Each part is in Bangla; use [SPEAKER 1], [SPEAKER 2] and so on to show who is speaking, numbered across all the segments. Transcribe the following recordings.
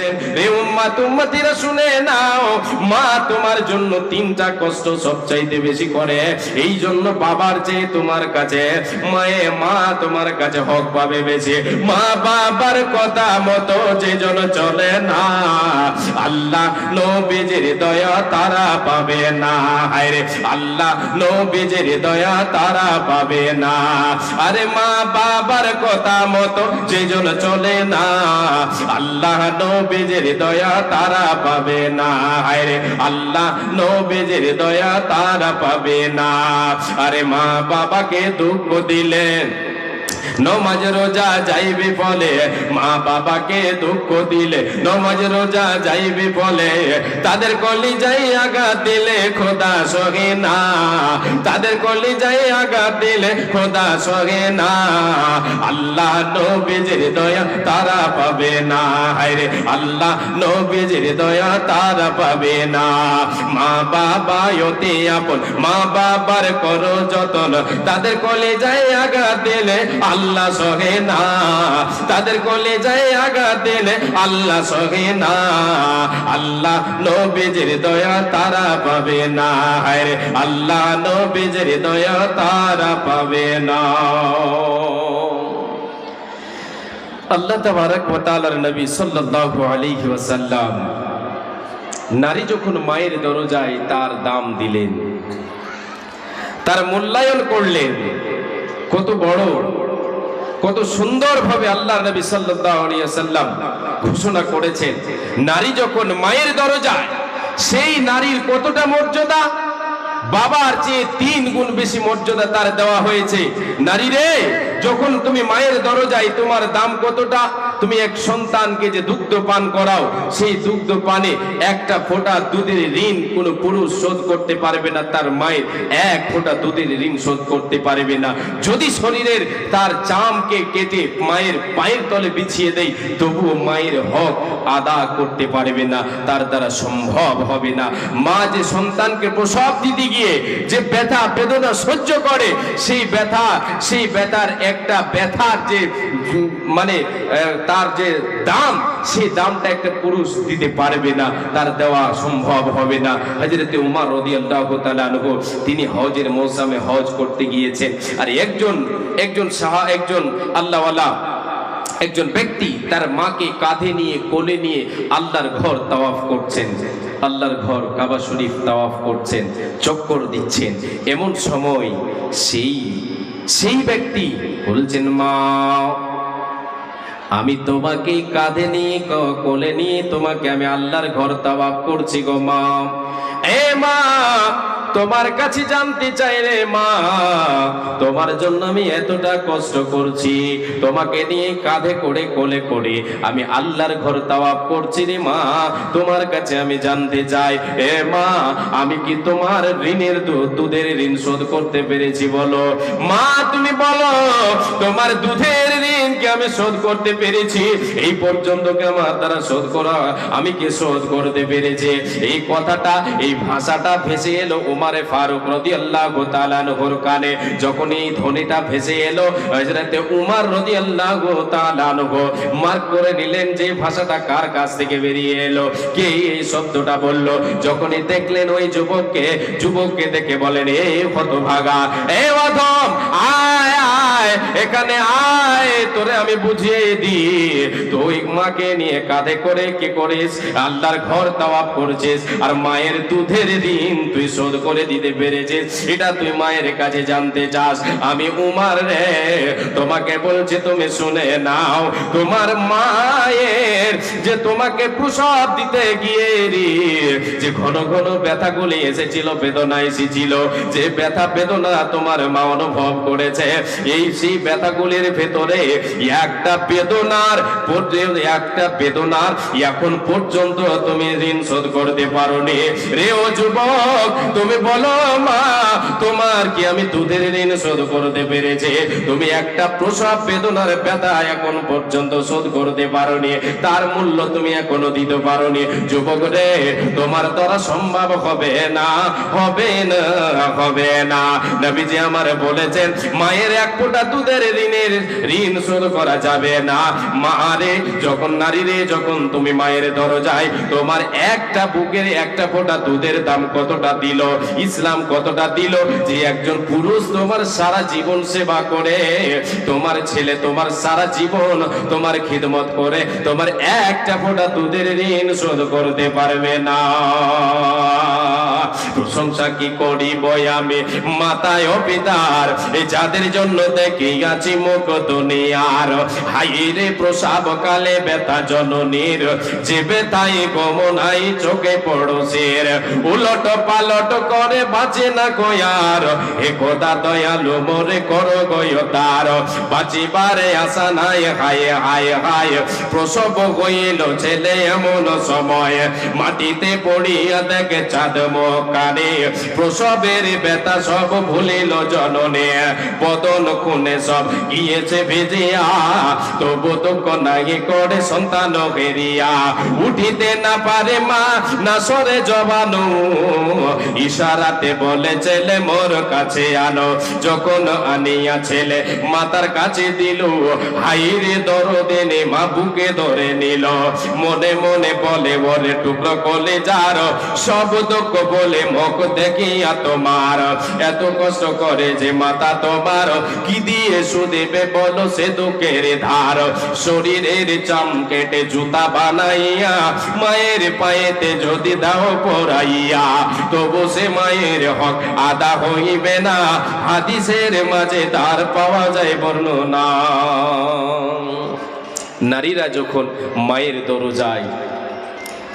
[SPEAKER 1] বলেছেন রে বেশি করে। এই জন্য বাবার চেয়ে তোমার কাছে, মায়ে, মা তোমার কাছে হক পাবে বেশি। মা বাবার কথা মতো যে জন চলে না। আল্লাহ নবীজির দয়া তারা পাবে না। হায়রে, আল্লাহ নবীজির দয়া তারা পাবে না। আরে মা বাবার কথা মতো যে জন চলে না। আল্লাহ নবীজির দয়া তারা পাবে না। হায়রে, আল্লাহ নবীজির দয়া তারা পাবে না। আরে মা বাবাকে দুঃখ দিলেন নমাজ রোজা যাইবে বলে মা বাবাকে দুঃখ দিলে, নমাজ রোজা যাইবে বলে তাদের কলি যাই আঘাত দিলে খোদা সহে না। তাদের কলি যাই আঘাত দিলে খোদা সহে না। আল্লাহ নবীজির দয়া তারা পাবে না। হায়রে আল্লাহ নবীজির দয়া তারা পাবে না। মা বাবা অতি আপন, মা বাবার করো যতন। তাদের কলে যায় আঘাত দিলে আল্লাহ সহে না। তাদের কলে যায় আঘাত দিলে আল্লাহ সহে না। আল্লাহ নবীজির দয়া তারা পাবে না। হায়রে আল্লাহ নবীজির দয়া তারা পাবে না। আল্লাহ তাবারক ওয়া তাআলার নবী সাল্লাল্লাহু আলাইহি ওয়াসাল্লাম নারী যখন মায়ের দরজায় তার দাম দিলেন, তার মূল্যায়ন করলেন, কত বড় কত সুন্দরভাবে আল্লাহ নবী ওয়াসাল্লাম ঘোষণা করেছেন, নারী যখন মায়ের দরজায়, সেই নারীর কতটা মর্যাদা? বাবার চেয়ে তিন গুণ বেশি মর্যাদা তার দেওয়া হয়েছে। নারী রে, যখন তুমি মায়ের দরজায় তোমার দাম কতটা? তুমি এক সন্তানকে যে দুগ্ধ পান করাও, সেই দুগ্ধ পানে একটা ফোঁটা দুধের ঋণ কোন পুরুষ শোধ করতে পারবে না, তার মায়ের এক ফোঁটা দুধের ঋণ শোধ করতে পারবে না। যদি শরীরের তার চামকে কেটে মায়ের পায়ের তলে বিছিয়ে দেয় তবুও মায়ের হক আদা করতে পারবে না, তার দ্বারা সম্ভব হবে না। মা যে সন্তানকে প্রসব দিতে গিয়ে যে ব্যথা, বেদনা সহ্য করে, সেই ব্যথা, সেই ব্যথার একটা ব্যথার যে মানে তার যে দাম সেই দামটা একটা পুরুষ দিতে পারবে না, তার দেওয়া সম্ভব হবে না। হজরতে উমার আনহু, তিনি হজের মৌসামে হজ করতে গিয়েছেন। আর একজন একজন সাহা, একজন আল্লাহওয়ালা, একজন ব্যক্তি তার মাকে কাঁধে নিয়ে, কোলে নিয়ে আল্লাহর ঘর তাওয়াফ করছেন। আল্লাহর ঘর কাবা শরীফ তাওয়াফ করছেন, চক্কর দিচ্ছেন। এমন সময় সেই সেই ব্যক্তি বলছেন, মা আমি তোমাকে কাঁধে নিয়ে কোলে নিয়ে, তোমাকে আমি আল্লাহর ঘর তাওয়াফ করছি গো মা। এ মা, তোমার কাছে জানতে চাই রে মা, তোমার জন্য আমি এতটা কষ্ট করছি। তোমাকে নিয়ে কাঁধে করে, কোলে করে আমি আল্লাহর ঘর তাওয়াফ করছি রে মা। তোমার কাছে আমি জানতে চাই, এ মা, আমি কি তোমার ঋণের দুধের ঋণ শোধ করতে পেরেছি বলো? মা, তুমি বলো, তোমার দুধের ঋণ কি আমি শোধ করতে পেরেছি, এই পর্যন্ত আমার দ্বারা শোধ করা, আমি কি শোধ করতে পেরেছি? এই কথাটা, এই ভাষাটা ভেসে এলো উমারে ফারুক রদি আল্লাহ তালানহর কানে। যখন এই ধ্বনিটা ভেসে এলো উমার রদি আল্লাহ তালানহ মার্ক করে নিলেন যে ভাষাটা কার কাছ থেকে বেরিয়ে এলো? কে এই শব্দটা বলল? যখনই দেখলেন ওই যুবককে যুবককে দেখে বলেন, এ হতভাগা, এ অধম, আয় আয়, এখানে আয়, তোরে আমি বুঝিয়ে দি তুই মাকে নিয়ে কাঁধে করে কি করিস? আল্লাহর ঘর তাওয়াফ করছিস। আর মায়ের দুধের ঋণ তুই শোধ করে দিতে পেরেছিস। এটা তুই মায়ের কাছে জানতে চাস। আমি উমার রে, তোমাকে বলছি, তুমি শুনে নাও। তোমার মায়ের যে তোমাকে প্রসব দিতে গিয়ে যে ঘন ঘন ব্যথাগুলি এসেছিল বেদনা এসেছিল, যে ব্যথা বেদনা তোমার মা অনুভব করেছে, এই সেই ব্যথাগুলির ভেতরে একটা বেদনার একটা বেদনার এখন পর্যন্ত তুমি ঋণ শোধ করতে পারোনি। রে ও যুবক, তুমি বলো মা, তোমার কি আমি দুধের ঋণ শোধ করতে পেরেছি? তুমি একটা প্রসব বেদনার ব্যথা এখন পর্যন্ত শোধ করতে পারোনি। তার মূল্য তুমি এখনও দিতে পারোনি। যুবক রে, তোমার দ্বারা সম্ভব হবে না হবে না হবে না। নবীজি আমার বলেছেন, মায়ের এক ফোঁটা দুধের ঋণের ঋণ শোধ করা যাবে না। মারে যখন নারী রে, যখন তুমি মায়ের দরজায়, তোমার একটা বুকের একটা ফোঁটা দুধের দাম কতটা দিল? ইসলাম কতটা দিল? যে একজন পুরুষ তোমার সারা জীবন সেবা করে, তোমার ছেলে তোমার সারা জীবন তোমার খিদমত করে, তোমার একটা দুধের ঋণ শোধ করতে পারবে না। প্রশংসা কি করিব আমি? মাতায় পিতার যাদের জন্য দেখি মুখ দুনিয়ার। প্রসাব কালে বেতা জননীর, যে বেতাই গমনাই চোখে পড়োশের উলট পালট করে বাঁচে না কয়ার খোদা দয়ালু মোরে করো গয় তার বাঁচিবারে আশা নাই, হায় হায় হায়, প্রসব হইল ছেলে এমন সময়। মাটিতে পড়িয়া দেখে চাঁদ মকারে প্রসবের বেতা সব ভুলিল জননে। বদন খুনে সব গিয়েছে ভেজিয়া, তবু দুঃখ নাই করে সন্তান হেরিয়া উঠিতে না পারে মা, না সরে জবানু। ইশারাতে বলে, ছেলে, মোর কাছে আনো। যখন আনিয়া ছেলে মাতার কাছে দিল, হাইরে দরদিনে মা বুকে ধরে নিল। মনে মনে বলে বলে টুকরো কলে যার সব দুঃখ বলে মুখ দেখিয়া তোমার। এত কষ্ট করে যে মাতা তোমার, কি দিয়ে সুদেবে বলো সে দুঃখের ধার? শরীরের চাম কেটে জুতা বানাইয়া, মায়ের পায়েতে যদি দাও পরাইয়া, তবু সে মায়ের হক আদা হইবে না। হাদিসের মাঝে তার পাওয়া যায় বর্ণনা। নারীরা যখন মায়ের দরজায়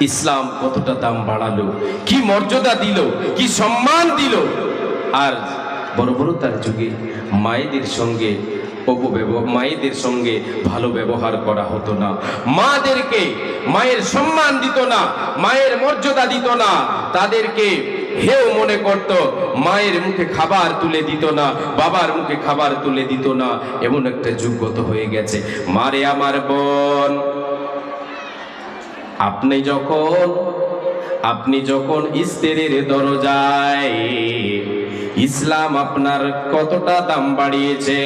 [SPEAKER 1] ইসলাম কতটা দাম বাড়ালো, কি মর্যাদা দিল, কি সম্মান দিল, আর বড় বড় তার যুগে মায়েদের সঙ্গে মায়েদের সঙ্গে ভালো ব্যবহার করা হতো না। মাদেরকে মায়ের সম্মান দিত না, মায়ের মর্যাদা দিত না। তাদেরকে হেও মনে করত, মায়ের মুখে খাবার তুলে দিত না, বাবার মুখে খাবার তুলে দিত না। এমন একটা যোগ্যতা হয়ে গেছে। মারে আমার বোন, আপনি যখন আপনি যখন স্ত্রীর দরজায় ইসলাম আপনার কতটা দাম বাড়িয়েছে,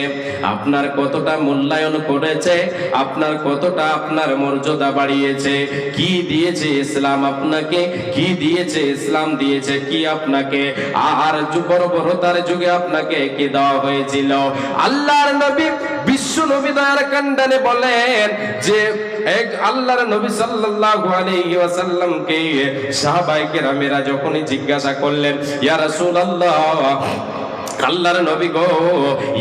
[SPEAKER 1] আপনার কতটা মূল্যায়ন করেছে, আপনার কতটা আপনার মর্যাদা বাড়িয়েছে, কি দিয়েছে ইসলাম আপনাকে, কি দিয়েছে ইসলাম দিয়েছে, কি আপনাকে, আর বড় বড় তার যুগে আপনাকে কি দেওয়া হয়েছিল? আল্লাহর নবী বিশ্ব নবী দয়ার কান্ডানে বলেন যে এক আল্লাহর যখনই জিজ্ঞাসা করলেন ইয়া রাসূলুল্লাহ আল্লাহর নবী গো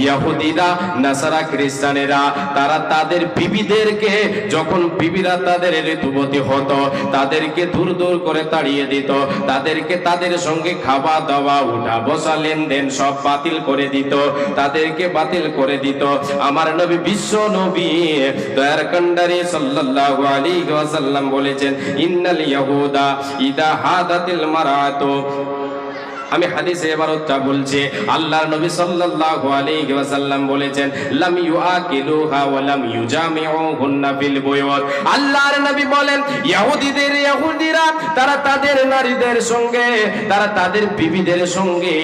[SPEAKER 1] ইহুদিরা নাসারা, খ্রিস্টানেরা, তারা তাদের বিবিদেরকে, যখন বিবিরা তাদের ঋতুবতী হতো, তাদেরকে দূর দূর করে তাড়িয়ে দিত, তাদেরকে তাদের সঙ্গে খাওয়া দাওয়া, উঠা বসা লেনদেন সব বাতিল করে দিত, তাদেরকে বাতিল করে দিত। আমার নবী বিশ্ব নবী, দয়ার কান্ডারি সাল্লাল্লাহু আলাইহি ওয়াসাল্লাম বলেছেন, ইন্নাল ইয়াহুদা ইদা হাদাতিল মারাতু আমি হাদিসে এবারটা বলছি, আল্লাহর নবী সাল্লাল্লাহু আলাইহি ওয়াসাল্লাম বলেছেন, লাম ইউআকিলুহা ওয়া লাম ইউজামিউহুন্না ফিল বুয়ুত। আল্লাহর নবী বলেন ইহুদিদের ইহুদিরা তারা তাদের নারীদের সঙ্গে, তারা তাদের বিবিদের সঙ্গে,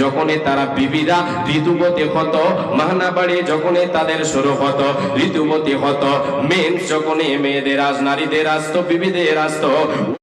[SPEAKER 1] যখনই তারা বিবিরা ঋতুবতী হতো মাহনা বাড়ি যখনই তাদের শুরু হতো ঋতুবতী হতো মেন যখনই মেয়েদের আজ, নারীদের আসতো বিবিদের আসতো